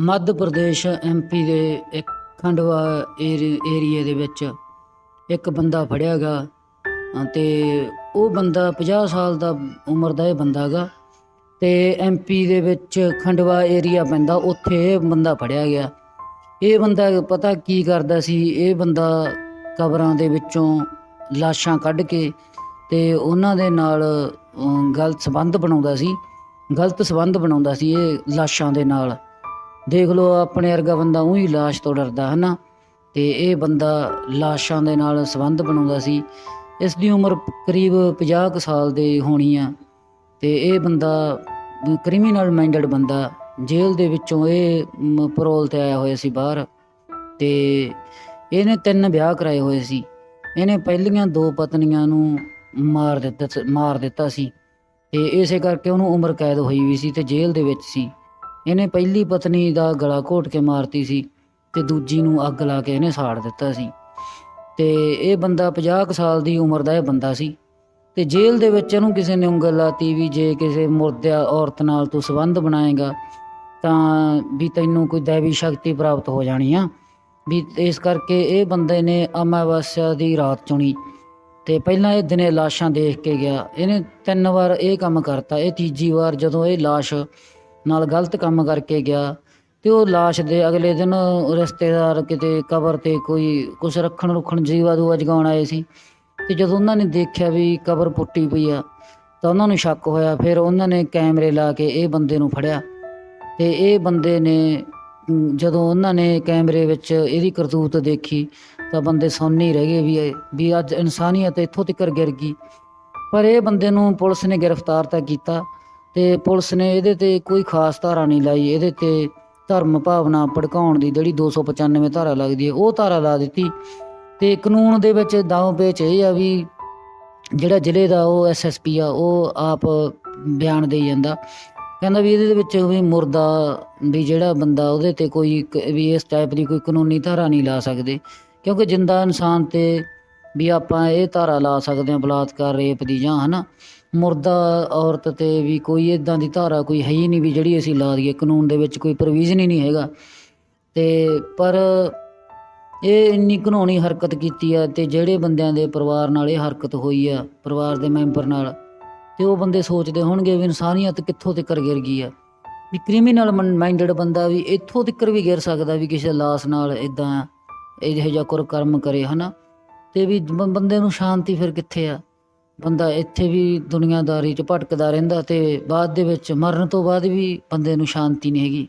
Madhya Pradesh MP ਦੇ ਇੱਕ ਖੰਡਵਾ ਏਰੀ- ਏਰੀਏ ਦੇ ਵਿੱਚ ਇੱਕ ਬੰਦਾ ਫੜਿਆ ਗਾ ਤੇ ਉਹ ਬੰਦਾ 50 ਸਾਲ ਦਾ ਉਮਰ ਦਾ ਇਹ ਬੰਦਾ ਗਾ, ਤੇ ਐਮਪੀ ਦੇ ਵਿੱਚ ਖੰਡਵਾ ਏਰੀਆ ਪੈਂਦਾ, ਉੱਥੇ ਇਹ ਬੰਦਾ ਫੜਿਆ ਗਿਆ। ਇਹ ਬੰਦਾ ਪਤਾ ਕੀ ਕਰਦਾ ਸੀ? ਇਹ ਬੰਦਾ ਕਬਰਾਂ ਦੇ ਵਿੱਚੋਂ ਲਾਸ਼ਾਂ ਕੱਢ ਕੇ ਤੇ ਉਹਨਾਂ ਦੇ ਨਾਲ ਗਲਤ ਸੰਬੰਧ ਬਣਾਉਂਦਾ ਸੀ, ਗਲਤ ਸੰਬੰਧ ਬਣਾਉਂਦਾ ਸੀ ਇਹ ਲਾਸ਼ਾਂ ਦੇ ਨਾਲ। ਦੇਖ ਲਓ ਆਪਣੇ ਵਰਗਾ ਬੰਦਾ ਉਹੀ ਲਾਸ਼ ਤੋਂ ਡਰਦਾ ਹਨਾ? ਤੇ ਇਹ ਬੰਦਾ ਲਾਸ਼ਾਂ ਦੇ ਨਾਲ ਸੰਬੰਧ ਬਣਾਉਂਦਾ ਸੀ। ਇਸ ਦੀ ਉਮਰ ਕਰੀਬ 50 ਕੁ ਸਾਲ ਦੇ ਹੋਣੀ ਆ। ਤੇ ਇਹ ਬੰਦਾ ਕ੍ਰਿਮੀਨਲ ਮਾਈਂਡਡ ਬੰਦਾ ਜੇਲ੍ਹ ਦੇ ਵਿੱਚੋਂ ਇਹ ਮ, ਪਰੋਲ ਤੇ ਆਇਆ ਹੋਇਆ ਸੀ ਬਾਹਰ। ਤੇ ਇਹਨੇ ਤਿੰਨ ਵਿਆਹ ਕਰਾਏ ਹੋਏ ਸੀ। ਇਹਨੇ ਪਹਿਲੀਆਂ ਦੋ ਪਤਨੀਆਂ ਨੂੰ ਮਾਰ ਦਿੱਤਾ ਸ- ਮਾਰ ਦਿੱਤਾ ਸੀ। ਤੇ ਇਸੇ ਕਰਕੇ ਉਹਨੂੰ ਉਮਰ ਕੈਦ ਹੋਈ ਵੀ ਸੀ ਤੇ ਜੇਲ੍ਹ ਦੇ ਵਿੱਚ ਸੀ। ਇਹਨੇ ਪਹਿਲੀ ਪਤਨੀ ਦਾ ਗਲਾ ਘੋਟ ਕੇ ਮਾਰਤੀ ਸੀ ਤੇ ਦੂਜੀ ਨੂੰ ਅੱਗ ਲਾ ਕੇ ਇਹਨੇ ਸਾੜ ਦਿੱਤਾ ਸੀ। ਤੇ ਇਹ ਬੰਦਾ 50 ਕੁ ਸਾਲ ਦੀ ਉਮਰ ਦਾ ਇਹ ਬੰਦਾ ਸੀ। ਤੇ ਜੇਲ੍ਹ ਦੇ ਵਿੱਚ ਇਹਨੂੰ ਕਿਸੇ ਨੇ ਉਂਗਲ ਲਾਤੀ ਵੀ ਜੇ ਕਿਸੇ ਮੁਰਦਿਆ ਔਰਤ ਨਾਲ ਤੂੰ ਸੰਬੰਧ ਬਣਾਏਗਾ, ਤਾਂ ਵੀ ਤੈਨੂੰ ਕੋਈ ਦੇਵੀ ਸ਼ਕਤੀ ਪ੍ਰਾਪਤ ਹੋ ਜਾਣੀ ਆ। ਵੀ ਇਸ ਕਰਕੇ ਇਹ ਬੰਦੇ ਨੇ ਅਮਾਵਸਿਆ ਦੀ ਰਾਤ ਚੁਣੀ ਤੇ ਪਹਿਲਾਂ ਇਹ ਦਿਨੇ ਲਾਸ਼ਾਂ ਦੇਖ ਕੇ ਗਿਆ। ਇਹਨੇ ਤਿੰਨ ਵਾਰ ਇਹ ਕੰਮ ਕਰਤਾ। ਇਹ ਤੀਜੀ ਵਾਰ ਜਦੋਂ ਇਹ ਲਾਸ਼ ਨਾਲ ਗਲਤ ਕੰਮ ਕਰਕੇ ਗਿਆ ਤੇ ਉਹ ਲਾਸ਼ ਦੇ ਅਗਲੇ ਦਿਨ ਰਿਸ਼ਤੇਦਾਰ ਕਿਤੇ ਕਬਰ ਤੇ ਕੋਈ ਕੁਛ ਰੱਖਣ ਰੁੱਖਣ ਜੀਵਾ ਦੂਆ ਜਗਾਉਣ ਆਏ ਸੀ। ਤੇ ਜਦੋਂ ਉਹਨਾਂ ਨੇ ਦੇਖਿਆ ਵੀ ਕਬਰ ਪੁੱਟੀ ਪਈ ਆ, ਤਾਂ ਉਹਨਾਂ ਨੂੰ ਸ਼ੱਕ ਹੋਇਆ। ਫਿਰ ਉਹਨਾਂ ਨੇ ਕੈਮਰੇ ਲਾ ਕੇ ਇਹ ਬੰਦੇ ਨੂੰ ਫੜਿਆ। ਤੇ ਇਹ ਬੰਦੇ ਨੇ ਜਦੋਂ ਉਹਨਾਂ ਨੇ ਕੈਮਰੇ ਵਿੱਚ ਇਹਦੀ ਕਰਤੂਤ ਦੇਖੀ, ਤਾਂ ਬੰਦੇ ਸੁੰਨ ਹੀ ਰਹਿ ਗਏ ਵੀ ਵੀ ਅੱਜ ਇਨਸਾਨੀਅਤ ਇੱਥੋਂ ਤੱਕ ਗਿਰ ਗਈ। ਪਰ ਇਹ ਬੰਦੇ ਨੂੰ ਪੁਲਿਸ ਨੇ ਗ੍ਰਿਫਤਾਰ ਤਾਂ ਕੀਤਾ। ਤੇ ਪੁਲਿਸ ਨੇ ਇਹਦੇ ਤੇ ਕੋਈ ਖਾਸ ਧਾਰਾ ਨਹੀਂ ਲਾਈ। ਇਹਦੇ ਤੇ ਧਰਮ ਭਾਵਨਾ ਭੜਕਾਉਣ ਦੀ ਜਿਹੜੀ 295 ਧਾਰਾ ਲੱਗਦੀ ਹੈ, ਉਹ ਧਾਰਾ ਲਾ ਦਿੱਤੀ। ਤੇ ਕਾਨੂੰਨ ਦੇ ਵਿੱਚ ਦਾਅ ਪੇਚ ਇਹ ਆ ਵੀ ਜਿਹੜਾ ਜ਼ਿਲ੍ਹੇ ਦਾ ਉਹ ਐਸਐਸਪੀ ਆ, ਉਹ ਆਪ ਬਿਆਨ ਦੇਈ ਜਾਂਦਾ। ਕਹਿੰਦਾ ਵੀ ਇਹਦੇ ਵਿੱਚ ਵੀ ਮੁਰਦਾ ਵੀ ਜਿਹੜਾ ਬੰਦਾ ਉਹਦੇ ਤੇ ਕੋਈ ਵੀ ਇਸ ਟਾਈਪ ਦੀ ਕੋਈ ਕਾਨੂੰਨੀ ਧਾਰਾ ਨਹੀਂ ਲਾ ਸਕਦੇ। ਕਿਉਂਕਿ ਜਿੰਦਾ ਇਨਸਾਨ ਤੇ ਵੀ ਆਪਾਂ ਇਹ ਧਾਰਾ ਲਾ ਸਕਦੇ ਹਾਂ ਬਲਾਤਕਾਰ, ਰੇਪ ਦੀ ਜਾਂ ਹਨਾ। ਮੁਰਦਾ ਔਰਤ ਤੇ ਵੀ ਕੋਈ ਇੱਦਾਂ ਦੀ ਧਾਰਾ ਕੋਈ ਹੈ ਹੀ ਨਹੀਂ ਵੀ ਜਿਹੜੀ ਅਸੀਂ ਲਾ ਦਈਏ। ਕਾਨੂੰਨ ਦੇ ਵਿੱਚ ਕੋਈ ਪ੍ਰੋਵੀਜ਼ਨ ਹੀ ਨਹੀਂ ਹੈਗਾ। ਅਤੇ ਪਰ ਇਹ ਇੰਨੀ ਘਨੋਣੀ ਹਰਕਤ ਕੀਤੀ ਆ ਅਤੇ ਜਿਹੜੇ ਬੰਦਿਆਂ ਦੇ ਪਰਿਵਾਰ ਨਾਲ ਇਹ ਹਰਕਤ ਹੋਈ ਆ, ਪਰਿਵਾਰ ਦੇ ਮੈਂਬਰ ਨਾਲ ਅਤੇ ਉਹ ਬੰਦੇ ਸੋਚਦੇ ਹੋਣਗੇ ਵੀ ਇਨਸਾਨੀਅਤ ਕਿੱਥੋਂ ਤੱਕ ਗਿਰ ਗਈ ਆ। ਵੀ ਕ੍ਰਿਮੀਨਲ ਮਾਈਂਡਡ ਬੰਦਾ ਵੀ ਇੱਥੋਂ ਤੱਕ ਵੀ ਗਿਰ ਸਕਦਾ ਵੀ ਕਿਸੇ ਲਾਸ਼ ਨਾਲ ਇਦਾਂ ਇਹੋ ਜਿਹਾ ਕੁਰ ਕਰਮ ਕਰੇ, ਹਨਾ? ਤੇ ਵੀ ਬ- ਬੰਦੇ ਨੂੰ ਸ਼ਾਂਤੀ ਫਿਰ ਕਿੱਥੇ ਆ? ਬੰਦਾ ਇੱਥੇ ਵੀ ਦੁਨੀਆਦਾਰੀ 'ਚ ਭਟਕਦਾ ਰਹਿੰਦਾ ਅਤੇ ਬਾਅਦ ਦੇ ਵਿੱਚ ਮਰਨ ਤੋਂ ਬਾਅਦ ਵੀ ਬੰਦੇ ਨੂੰ ਸ਼ਾਂਤੀ ਨਹੀਂ ਹੈਗੀ।